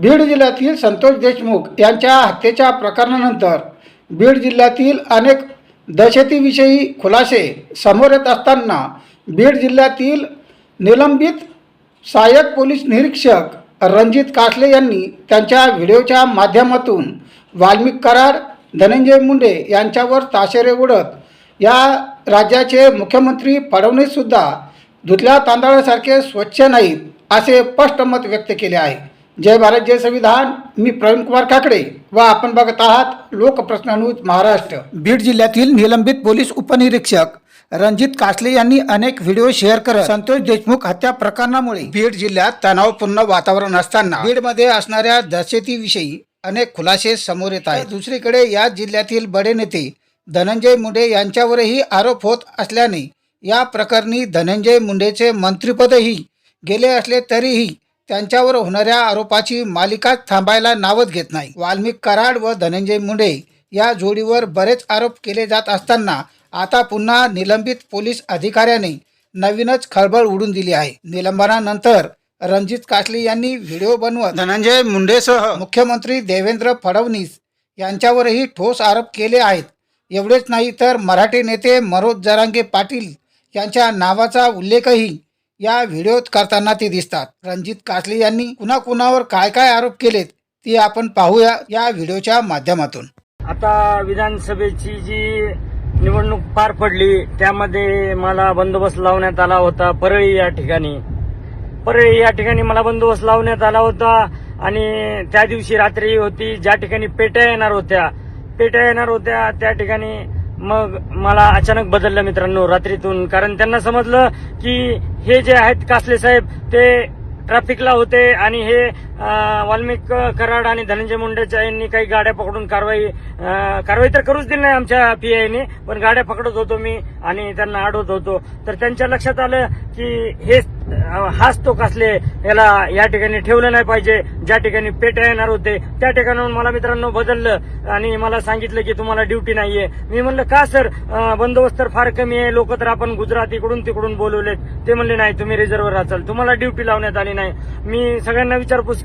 बीड जिल्ह्यातील संतोष देशमुख यांच्या हत्येच्या प्रकरणानंतर बीड जिल्ह्यातील अनेक दहशतीविषयी खुलासे समोर येत असताना बीड जिल्ह्यातील निलंबित सहाय्यक पोलीस निरीक्षक रणजित कासले यांनी त्यांच्या व्हिडिओच्या माध्यमातून वाल्मिक कराड धनंजय मुंडे यांच्यावर ताशेरे उडत या राज्याचे मुख्यमंत्री फडणवीससुद्धा धुतल्या तांदळासारखे स्वच्छ नाहीत असे स्पष्ट मत व्यक्त केले आहे. जय भारत जय संविधान. मी प्रवीण कुमार काकडे व आपण बघत आहात लोकप्रश्न न्यूज महाराष्ट्र. बीड जिल्ह्यातील निलंबित पोलीस उपनिरीक्षक रणजित कासले यांनी अनेक व्हिडिओ शेअर करत संतोष देशमुख हत्या प्रकरणामुळे बीड जिल्ह्यात तणावपूर्ण वातावरण असताना बीडमध्ये असणाऱ्या दहशतीविषयी अनेक खुलासे समोर येत आहेत. दुसरीकडे या जिल्ह्यातील बडे नेते धनंजय मुंडे यांच्यावरही आरोप होत असल्याने या प्रकरणी धनंजय मुंडेचे मंत्रिपदही गेले असले तरीही त्यांच्यावर होणाऱ्या आरोपाची मालिकाच थांबायला नावत घेत नाही. वाल्मिक कराड व धनंजय मुंडे या जोडीवर बरेच आरोप केले जात असताना आता पुन्हा निलंबित पोलीस अधिकाऱ्याने नवीनच खळबळ उडून दिली आहे. निलंबनानंतर रणजित कासले यांनी व्हिडिओ बनवत धनंजय मुंडेसह मुख्यमंत्री देवेंद्र फडणवीस यांच्यावरही ठोस आरोप केले आहेत. एवढेच नाही तर मराठी नेते मनोज जरांगे पाटील यांच्या नावाचा उल्लेखही या व्हिडिओत करताना ते दिसतात. रणजित कासले यांनी कुणाकुणावर काय काय आरोप केलेत ते आपण पाहूया या व्हिडिओच्या माध्यमातून. आता विधानसभेची जी निवडणूक पार पडली त्यामध्ये मला बंदोबस्त लावण्यात आला होता परळी या ठिकाणी. परळी या ठिकाणी मला बंदोबस्त लावण्यात आला होता आणि त्या दिवशी रात्री होती ज्या ठिकाणी पेट्या येणार होत्या. पेट्या येणार होत्या त्या ठिकाणी मग मला अचानक बदललं मित्रांनो रात्रीतून. कारण त्यांना समजलं की हे जे आहेत कासले साहेब ते ट्रॅफिकला होते आणि हे वाल्मिक कराड आणि धनंजय मुंडेच्या यांनी काही गाड्या पकडून कारवाई कारवाई तर करूच दिली नाही आमच्या पीआयने पण गाड्या पकडत होतो मी आणि त्यांना अडवत होतो. तर त्यांच्या लक्षात आलं की हे हाच तो कसले याला या ठिकाणी ठेवलं नाही पाहिजे ज्या ठिकाणी पेट्या येणार होते त्या ठिकाणाहून मला मित्रांनो बदललं आणि मला सांगितलं की तुम्हाला ड्युटी नाहीये. मी म्हणलं का सर? बंदोबस्त तर फार कमी आहे लोक तर आपण गुजरात इकडून तिकडून बोलवलेत. ते म्हणले नाही तुम्ही रिझर्व्हर असाल तुम्हाला ड्युटी लावण्यात आली नाही. मी सगळ्यांना विचारपूस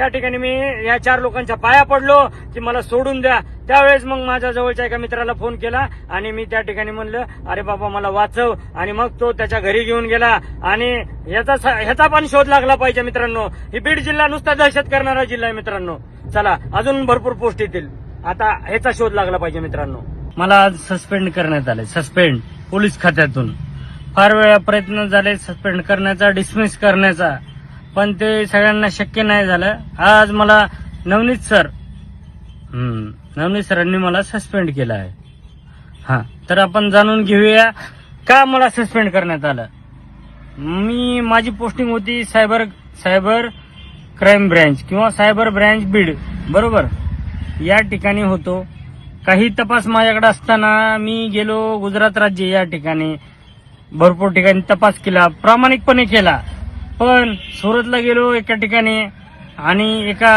त्या ठिकाणी मी या चार लोकांच्या पाया पडलो की मला सोडून द्या. त्यावेळेस मग माझ्या जवळच्या एका मित्राला फोन केला आणि मी त्या ठिकाणी म्हणलं अरे बाबा मला वाचव. आणि मग तो त्याच्या घरी घेऊन गेला. आणि ह्याचा स- ह्याचा पण शोध लागला पाहिजे मित्रांनो. ही बीड जिल्हा नुसता दहशत करणारा जिल्हा आहे मित्रांनो. चला अजून भरपूर पोस्ट येतील. आता ह्याचा शोध लागला पाहिजे मित्रांनो. मला आज सस्पेंड करण्यात आले सस्पेंड पोलीस खात्यातून. फार वेळा प्रयत्न झाले सस्पेंड करण्याचा डिसमिस करण्याचा. पण ते सगळ्यांना शक्य नाही झालं. आज मला नवनीत सर नवनीत सरांनी मला सस्पेंड केलं आहे. हा तर आपण जाणून घेऊया का मला सस्पेंड करण्यात आलं. मी माझी पोस्टिंग होती सायबर सायबर क्राईम ब्रँच किंवा सायबर ब्रँच बीड बरोबर? या ठिकाणी होतो. काही तपास माझ्याकडे असताना मी गेलो गुजरात राज्य या ठिकाणी. भरपूर ठिकाणी तपास केला प्रामाणिकपणे केला. पण सुरतला गेलो एका ठिकाणी आणि एका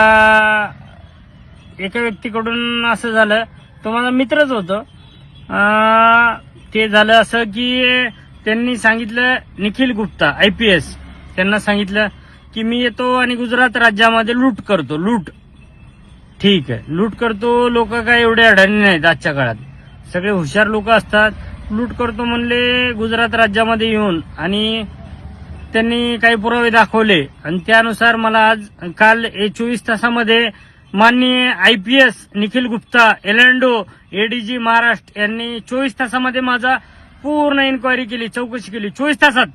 एका व्यक्तीकडून असं झालं तो माझा मित्रच होतो. ते झालं असं की त्यांनी सांगितलं Nikhil Gupta I P S त्यांना सांगितलं की मी येतो आणि गुजरात राज्यामध्ये लूट करतो लूट. ठीक आहे लूट करतो लोक काय एवढे अडाणी नाहीत आजच्या काळात. सगळे हुशार लोक असतात. लूट करतो म्हणले गुजरात राज्यामध्ये येऊन आणि त्यांनी काही पुरावे दाखवले. आणि त्यानुसार मला आज काल चोवीस तासामध्ये माननीय I P S Nikhil Gupta एलेंडो ADG Maharashtra यांनी चोवीस तासामध्ये माझा पूर्ण इन्क्वायरी केली चौकशी केली. चोवीस तासात.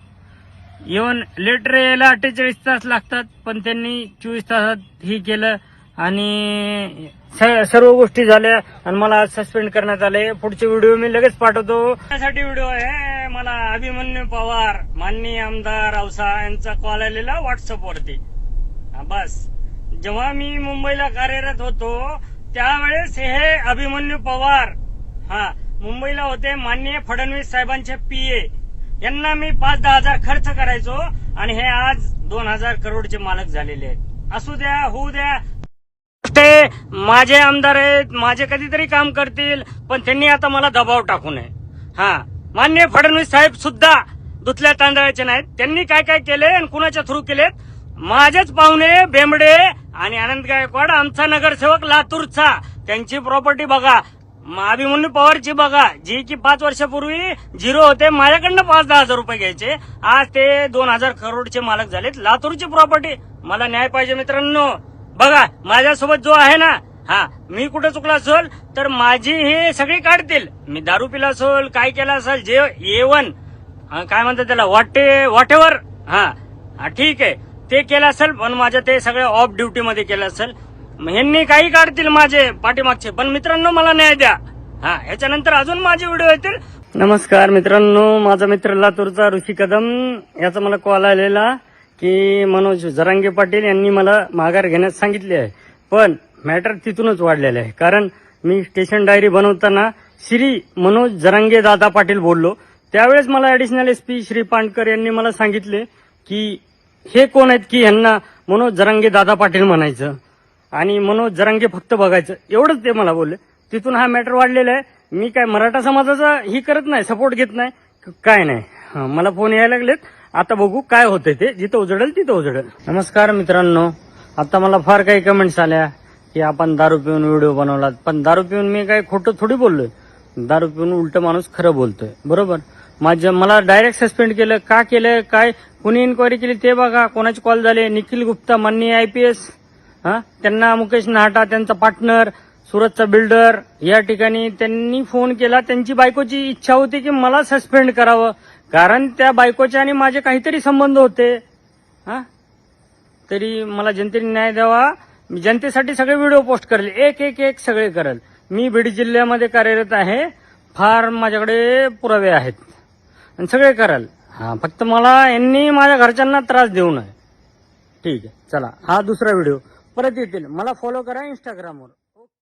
इवन लेटर यायला अठ्ठेचाळीस तास लागतात पण त्यांनी चोवीस तासात ही केलं. आणि सर्व गोष्टी झाल्या आणि मला सस्पेंड करण्यात आले पुढचे व्हिडिओ मी लगेच पाठवतो. त्यासाठी व्हिडिओ आहे मला अभिमन्यू पवार माननीय आमदार अवसा यांचा कॉल आलेला व्हॉट्सअप वरती. बस. जेव्हा मी मुंबईला कार्यरत होतो त्यावेळेस हे अभिमन्यू पवार हा मुंबईला होते माननीय फडणवीस साहेबांचे पीए यांना मी पाच दहा हजार खर्च करायचो आणि हे आज दोन हजार करोडचे मालक झालेले आहेत. असू द्या होऊ द्या ते माझे आमदार आहेत माझे कधीतरी काम करतील पण त्यांनी आता मला दबाव टाकू नये. हा. मान्य फडणवीस साहेब सुद्धा दुथल्या तांदळाचे नाहीत. त्यांनी काय काय केले आणि कुणाच्या थ्रू केलेत? माझेच पाहुणे बेंबडे आणि आनंद गायकवाड आमचा नगरसेवक लातूरचा. त्यांची प्रॉपर्टी बघा. अभिमन्यू पवारची बघा. जी की पाच वर्षापूर्वी झिरो होते. माझ्याकडनं पाच दहा हजार रुपये घ्यायचे. आज ते दोन हजार करोडचे मालक झालेत. लातूरची प्रॉपर्टी मला न्याय पाहिजे मित्रांनो. बघा माझ्यासोबत जो आहे ना हा मी कुठं चुकला असेल तर माझी हे सगळी काढतील. मी दारू पिला असेल काय केला असेल जे येवन काय म्हणतात त्याला वाटे वाटेवर हा हा, ठीक आहे. ते केलं असेल पण माझ्या ते सगळ्या ऑफ ड्युटी मध्ये केलं असेल. मग ह्यांनी काही काढतील माझे पाठीमागचे पण मित्रांनो मला न्याय द्या. हा ह्याच्यानंतर अजून माझे व्हिडिओ येतील. नमस्कार मित्रांनो माझा मित्र लातूरचा ऋषी कदम याचा मला कॉल आलेला. की मनोज जरांगे पाटील यांनी मला माघार घेण्यास सांगितले आहे. पण मॅटर तिथूनच वाढलेलं आहे. कारण मी स्टेशन डायरी बनवताना श्री मनोज जरांगे दादा पाटील बोललो. त्यावेळेस मला additional S P Shri Pandkar यांनी मला सांगितले की हे कोण आहेत की यांना मनोज जरांगे दादा पाटील म्हणायचं आणि मनोज जरांगे फक्त बघायचं. एवढंच ते मला बोलले. तिथून हा मॅटर वाढलेला आहे. मी काय मराठा समाजाचा ही करत नाही सपोर्ट घेत नाही? काय नाही. मला फोन यायला लागलेत. आता बघू काय होतंय ते. जिथं उजडेल तिथं उजडेल. नमस्कार मित्रांनो. आता मला फार काही कमेंट्स आल्या की आपण दारू पिऊन व्हिडिओ बनवलात. पण दारू पिऊन मी काय खोटं थोडी बोललोय. दारू पिऊन उलट माणूस खरं बोलतोय. बरोबर? माझ्या मला डायरेक्ट सस्पेंड केलं. का केलं? काय? कुणी इन्क्वायरी केली ते बघा. कोणाचे कॉल झाले? निखिल गुप्ता माननीय आय पी एस हा? त्यांना मुकेश नाहटा त्यांचा पार्टनर सुरतचा बिल्डर या ठिकाणी त्यांनी फोन केला. त्यांची बायकोची इच्छा होती की मला सस्पेंड करावं. कारण त्या बायकोचे आणि माझे काहीतरी संबंध होते. हा? तरी मला जनतेने न्याय द्यावा. मी जनतेसाठी सगळे व्हिडिओ पोस्ट करेल. एक एक एक सगळे करेल. मी बीड जिल्ह्यामध्ये कार्यरत आहे. फार माझ्याकडे पुरावे आहेत. आणि सगळे कराल. हा फक्त मला यांनी माझ्या घरच्यांना त्रास देऊ नये. ठीक आहे. चला हा दुसरा व्हिडिओ. परत येतील. मला फॉलो करा इंस्टाग्रामवर